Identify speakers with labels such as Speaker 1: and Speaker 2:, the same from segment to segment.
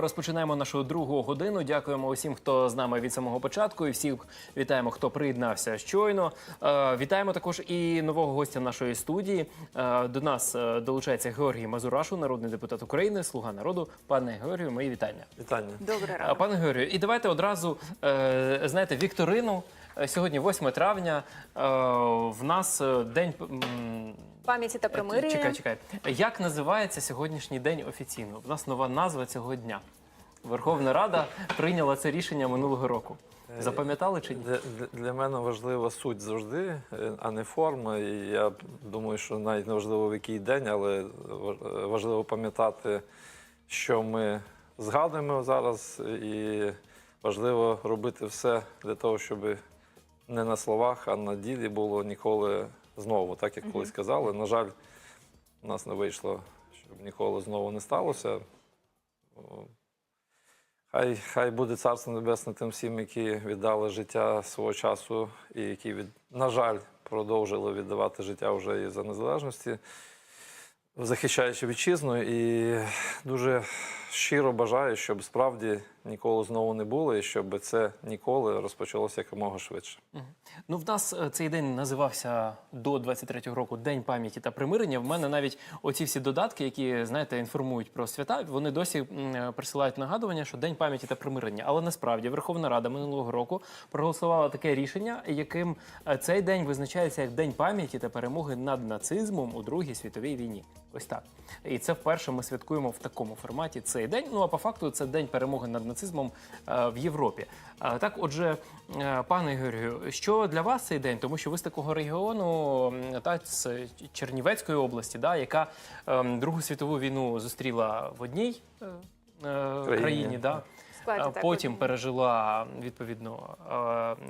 Speaker 1: Розпочинаємо нашу другу годину. Дякуємо усім, хто з нами від самого початку, і всіх вітаємо, хто приєднався щойно. Е, вітаємо також і нового гостя нашої студії. Е, до нас е, долучається Георгій Мазурашу, народний депутат України, слуга народу. Пане Георгію, мої вітання.
Speaker 2: Вітання.
Speaker 3: Добре.
Speaker 1: Пане Георгію, і давайте одразу е, знаєте, вікторину. Е, Сьогодні 8 травня. Е, в нас е, день.
Speaker 3: Пам'яті та примирення.
Speaker 1: Чекай, чекай. Як називається сьогоднішній день офіційно? У нас нова назва цього дня. Верховна Рада прийняла це рішення минулого року. Запам'ятали чи ні?
Speaker 2: Для, для- мене важлива суть завжди, а не форма. І я думаю, що навіть не важливо в який день, але важливо пам'ятати, що ми згадуємо зараз, і важливо робити все для того, щоб не на словах, а на ділі було ніколи знову, так як колись казали. На жаль, у нас не вийшло, щоб ніколи знову не сталося. Хай, хай буде царство небесне тим всім, які віддали життя свого часу і які, від, на жаль, продовжили віддавати життя вже і за незалежності, захищаючи вітчизну. І дуже щиро бажаю, щоб справді ніколи знову не було, і щоб це ніколи розпочалося якомога швидше.
Speaker 1: Ну, в нас е, цей день називався до 23-го року День пам'яті та примирення. В мене навіть оці всі додатки, які знаєте, інформують про свята, вони досі е, присилають нагадування, що День пам'яті та примирення. Але насправді Верховна Рада минулого року проголосувала таке рішення, яким е, цей день визначається як День пам'яті та перемоги над нацизмом у Другій світовій війні. Ось так. І це вперше ми святкуємо в такому форматі цей день. Ну а по факту це день перемоги над нацизмом е, в Європі. Е, так, отже, е, пане Георгію, що для вас цей день? Тому що ви з такого регіону, та з Чернівецької області, да, яка ем, Другу світову війну зустріла в одній е, країні, да.
Speaker 3: Складі,
Speaker 1: А
Speaker 3: так,
Speaker 1: потім пережила відповідно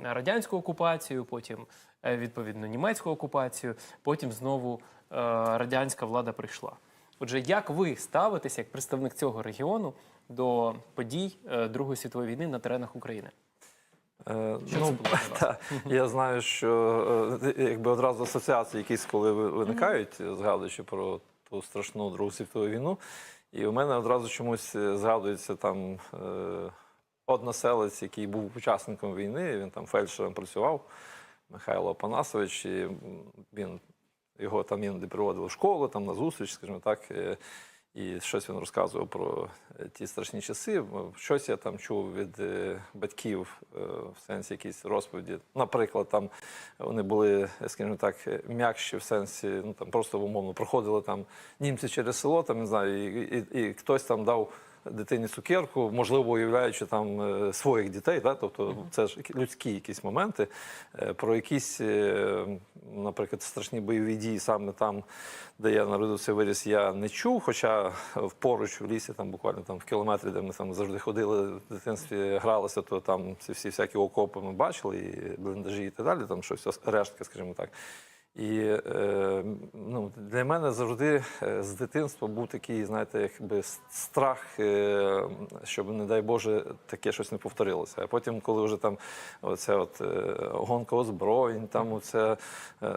Speaker 1: радянську окупацію, потім відповідно німецьку окупацію, потім знову радянська влада прийшла. Отже, як ви ставитеся як представник цього регіону до подій е, Другої світової війни на теренах України?
Speaker 2: Е,
Speaker 1: було
Speaker 2: та, я знаю, що е, якби одразу асоціації якісь, коли ви- виникають, згадуючи про ту страшну Другу світову війну. І у мене одразу чомусь е, згадується там е, односелець, який був учасником війни, він там фельдшером працював, Михайло Панасович, і він його там іноді приводили в школу, там на зустріч, скажімо так. е, І щось він розказував про е, ті страшні часи. Щось я там чув від е, батьків е, в сенсі якісь розповіді. Наприклад, там вони були, скажімо так, м'якші в сенсі, ну там просто умовно проходили там німці через село, там не знаю, і, і, і хтось там дав. Дитині цукерку, можливо, уявляючи там е, своїх дітей, да? тобто це ж людські якісь моменти, е, про якісь, е, наприклад, страшні бойові дії саме там, де я народився виріс, я не чув. Хоча в поруч в лісі, там буквально там в кілометрі, де ми там завжди ходили в дитинстві, гралися, то там ці всі всякі окопи ми бачили, і бліндажі і так далі, там щось рештки, скажімо так. І е, ну, для мене завжди е, з дитинства був такий, знаєте, якби страх, е, щоб, не дай Боже, таке щось не повторилося. А потім, коли вже там оце от гонка озброєнь, там оце, е,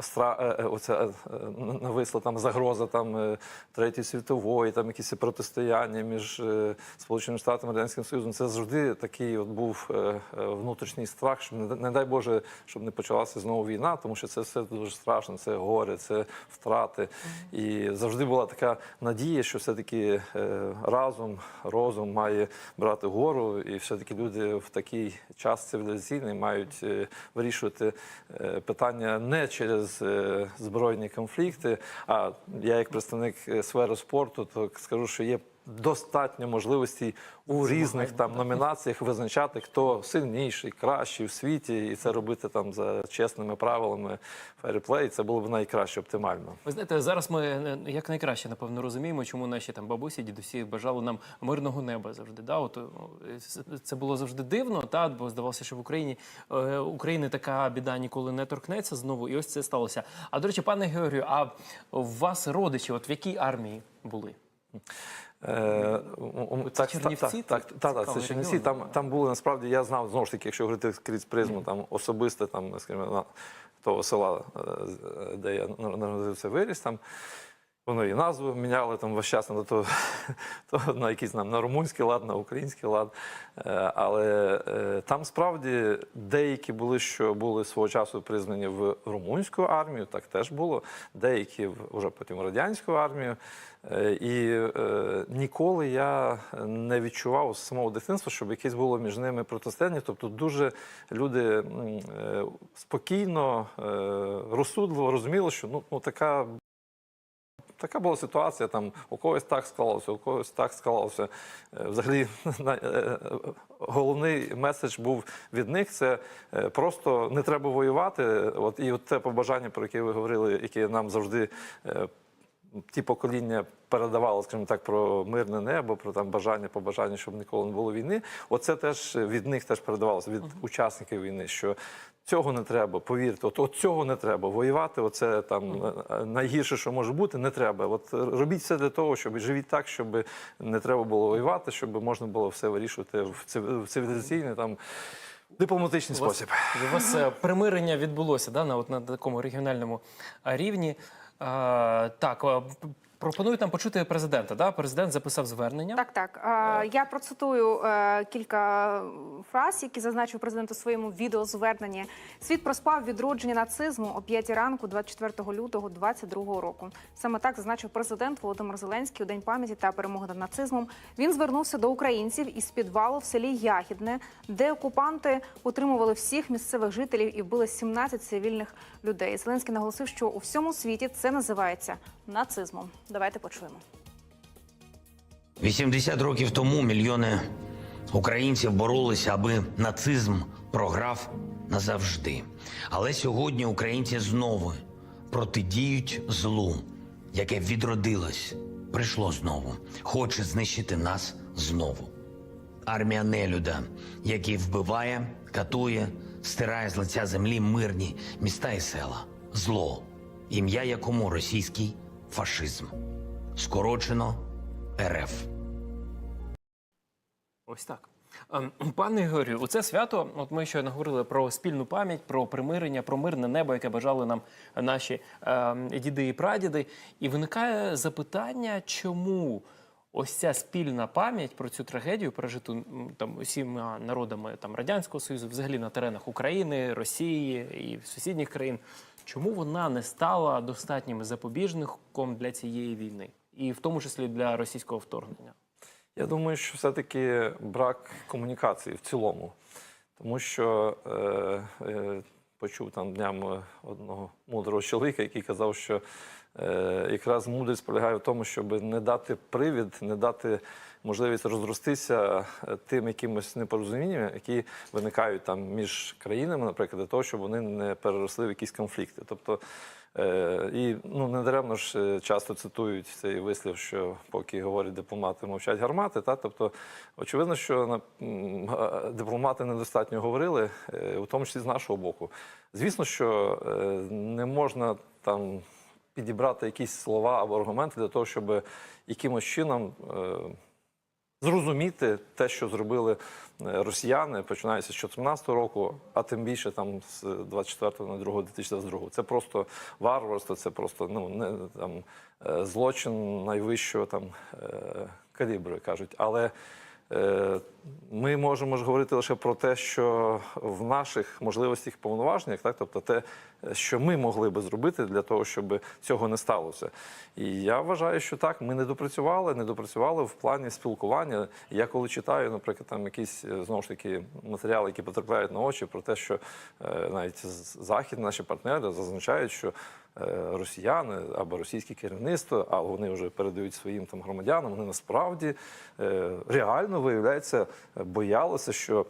Speaker 2: стра, е, нависла там загроза там, Третьої світової, там якісь протистояння між Сполученими Штатами і Радянським Союзом, це завжди такий от був внутрішній страх, щоб не дай Боже, щоб не почалася знову війна, тому що це все дуже страшно, це горе, це втрати. І завжди була така надія, що все-таки е, разом, розум має брати гору, і все-таки люди в такий час цивілізаційний мають е, вирішувати е, питання не через збройні конфлікти. А я, як представник сфери спорту, то скажу, що є. Достатньо можливостей у різних там номінаціях визначати, хто сильніший, кращий в світі, і це робити там за чесними правилами феріплей. Це було б найкраще оптимально.
Speaker 1: Ви знаєте, зараз ми е, як найкраще напевно розуміємо, чому наші там бабусі, дідусі бажали нам мирного неба завжди. Да? От, це було завжди дивно, та бо здавалося, що в Україні е, України така біда ніколи не торкнеться знову, і ось це сталося. А до речі, пане Георгію, а у вас родичі, от в якій армії були?
Speaker 2: Е, так,
Speaker 1: Чернівці?
Speaker 2: Так, так, це Чернівці. Там, там були насправді, я знав знову ж таки, якщо говорити крізь призму, там особисте там, скажімо, того села, е, де я народився, виріс там. Вони і назву міняли там весь час на то, то на якийсь там на румунський лад, на український лад. Е, Але е, там справді деякі були, що були свого часу призвані в румунську армію, так теж було. Деякі вже потім в радянську армію. Е, І е, ніколи я не відчував з самого дитинства, щоб якесь було між ними протистояння. Тобто дуже люди е, спокійно, е, розсудливо розуміли, що ну, ну така Така була ситуація, там у когось так склалося, у когось так склалося. Е, Взагалі, е, головний меседж був від них: це е, просто не треба воювати. От і от те побажання, про яке ви говорили, яке нам завжди. Ті покоління передавали, скажімо так, про мирне небо, про там бажання, побажання, щоб ніколи не було війни. Оце теж від них теж передавалося від учасників війни. Що цього не треба, повірте, от, от цього не треба. Воювати, оце там найгірше, що може бути, не треба. От робіть все для того, щоб живіть так, щоб не треба було воювати, щоб можна було все вирішувати в цив- цивілізаційний там дипломатичний
Speaker 1: У вас,
Speaker 2: спосіб.
Speaker 1: у вас е, примирення відбулося да, на, от, на такому регіональному рівні. Так, а, п- пропонують нам почути президента. Да? Президент записав звернення.
Speaker 3: Так, так. Е, Я процитую е, кілька фраз, які зазначив президент у своєму відеозверненні. Світ проспав відродження нацизму о 5 ранку 24 лютого 22 року. Саме так зазначив президент Володимир Зеленський у день пам'яті та перемоги над нацизмом. Він звернувся до українців із підвалу в селі Ягідне, де окупанти утримували всіх місцевих жителів і вбили 17 цивільних людей. Зеленський наголосив, що у всьому світі це називається нацизмом. Давайте почуємо.
Speaker 4: 80 років тому мільйони українців боролися, аби нацизм програв назавжди. Але сьогодні українці знову протидіють злу, яке відродилось, прийшло знову, хоче знищити нас знову. Армія нелюда, який вбиває, катує, стирає з лиця землі мирні міста і села. Зло, ім'я якому російський фашизм. Скорочено РФ.
Speaker 1: Ось так. Ем, Пане Ігорю, у це свято, от ми щойно говорили про спільну пам'ять, про примирення, про мирне небо, яке бажали нам наші е, діди і прадіди. І виникає запитання, чому ось ця спільна пам'ять про цю трагедію, пережиту там усіма народами там Радянського Союзу, взагалі на теренах України, Росії і сусідніх країн, чому вона не стала достатнім запобіжником для цієї війни, і в тому числі для російського вторгнення?
Speaker 2: Я думаю, що все-таки брак комунікації в цілому. Тому що е, е, почув там днями одного мудрого чоловіка, який казав, що е, якраз мудрість полягає в тому, щоб не дати привід, не дати можливість розростися е, тим якимось непорозумінням, які виникають там між країнами, наприклад, для того, щоб вони не переросли в якісь конфлікти. Тобто Е, і ну не даремно ж е, часто цитують цей вислів, що поки говорять дипломати, мовчать гармати. Та тобто, очевидно, що дипломати недостатньо говорили, у тому числі з нашого боку. Звісно, що не можна там підібрати якісь слова або аргументи для того, щоб якимось чином. Зрозуміти те, що зробили е, росіяни, починаючи з 2014 року, а тим більше там з 24 на 2 2022. Це просто варварство, це просто ну не там е, злочин найвищого там е, калібру, кажуть. Але ми можемо ж говорити лише про те, що в наших можливостях повноваженнях, так тобто те, що ми могли би зробити для того, щоб цього не сталося. І я вважаю, що так, ми не допрацювали, не допрацювали в плані спілкування. Я коли читаю, наприклад, там якісь е, знову ж таки матеріали, які потрапляють на очі, про те, що е, навіть з- західні наші партнери зазначають, що е, росіяни або російське керівництво, а вони вже передають своїм там громадянам, вони насправді реально виявляється, боялися, що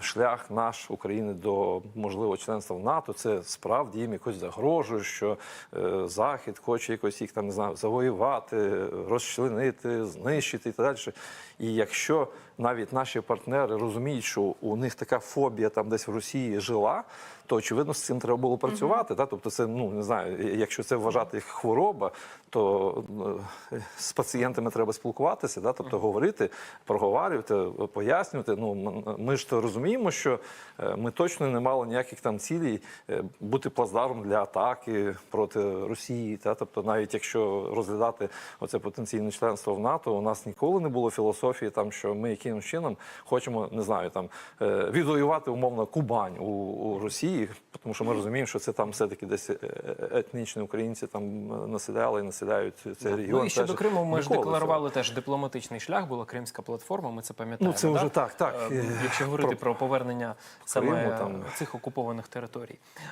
Speaker 2: шлях наш України до можливого членства в НАТО це справді їм якось загрожує, що е, Захід хоче якось їх там не знаю завоювати, розчленити, знищити і так далі. І якщо навіть наші партнери розуміють, що у них така фобія там десь в Росії жила, то очевидно з цим треба було працювати. Та? Тобто, це ну не знаю, якщо це вважати як хвороба, то е, з пацієнтами треба спілкуватися, да? тобто говорити, проговорювати, пояснювати. Ну ми ж то розуміємо, що е, ми точно не мали ніяких там цілей е, бути плацдармом для атаки проти Росії. Та тобто, навіть якщо розглядати оце потенційне членство в НАТО, у нас ніколи не було філософії, там що ми якимось чином хочемо, не знаю, там е, відвоювати умовно Кубань у, у Росії, тому що ми розуміємо, що це там все таки десь етнічні українці там населяли і населяють цей регіон.
Speaker 1: Ну і щодо
Speaker 2: Теж
Speaker 1: Криму ми ж декларували теж дипломатичний шлях, була Кримська платформа, ми це пам'ятаємо.
Speaker 2: Ну, це вже так, так.
Speaker 1: Якщо говорити про повернення саме
Speaker 2: Криму, там.
Speaker 1: цих окупованих територій. Е,